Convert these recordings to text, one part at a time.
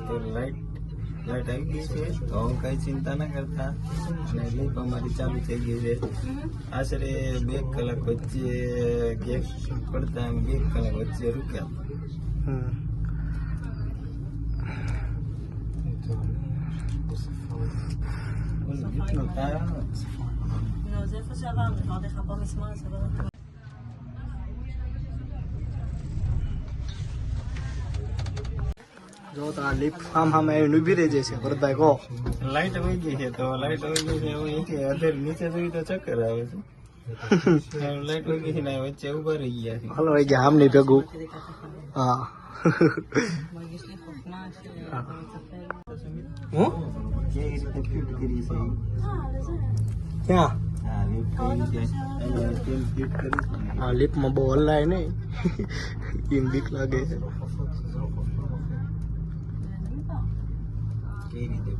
तो लाइट चिंता न करता। नहीं तो हमारी चालू थी गई आश्रे बेक कलक बच्चे गेट पड़ता है बेक कलक बच्चे रुक נו, זה איפה שעברנו, אמרתי לך פה משמאל, זה לא... જો તો આ લીપ આમ સામે આવીને ઊભી રહી જશે ભરતભાઈ કહો લાઈટ વહી ગઈ છે તો લાઈટ વહી ગઈ છે એવું એ કે અધેર નીચે જોઈ તો ચક્કર આવે છે લાઈટ વહી ગઈ છે ને વચ્ચે ઉભા રહી ગયા છે હાલો આવી ગયા આમની ભેગું હા હું ક્યાં હા લિફ્ટમાં બહુ હલાય નહીં. એમ બીક લાગે છે. કઈ રીતે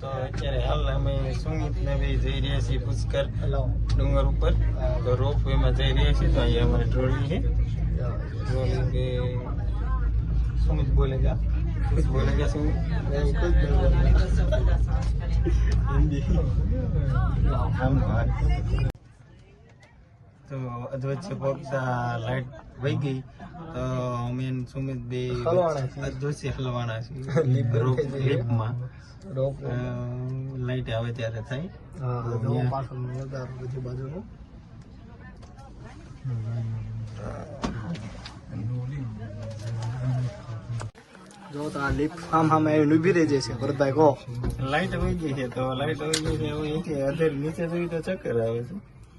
તો અત્યારે હાલ અમે સુમિત ને બી જઈ રહ્યા છીએ પુષ્કર હલો ડુંગર ઉપર તો રોપ વે માં જઈ રહ્યા છીએ તો અહીંયા અમારી ટ્રોલી છે ટ્રોલી કે સુમિત બોલેગા कुछ बोलेगा सुमित हिंदी हम भाई તો અધવચ્ચે પગતા લાઈટ વહી ગઈ. તો અમે સુમિત બે અધવચ્ચે હલવાના છીએ. લીપમાં. લાઈટ આવે ત્યારે થાય. જો તો આ લીપ આમ સામે આવીને ઊભી રહી જશે. ભરતભાઈ કહો. લાઈટ વહી ગઈ છે તો લાઈટ વહી ગઈ છે નીચે જોઈ તો ચક્કર આવે છે.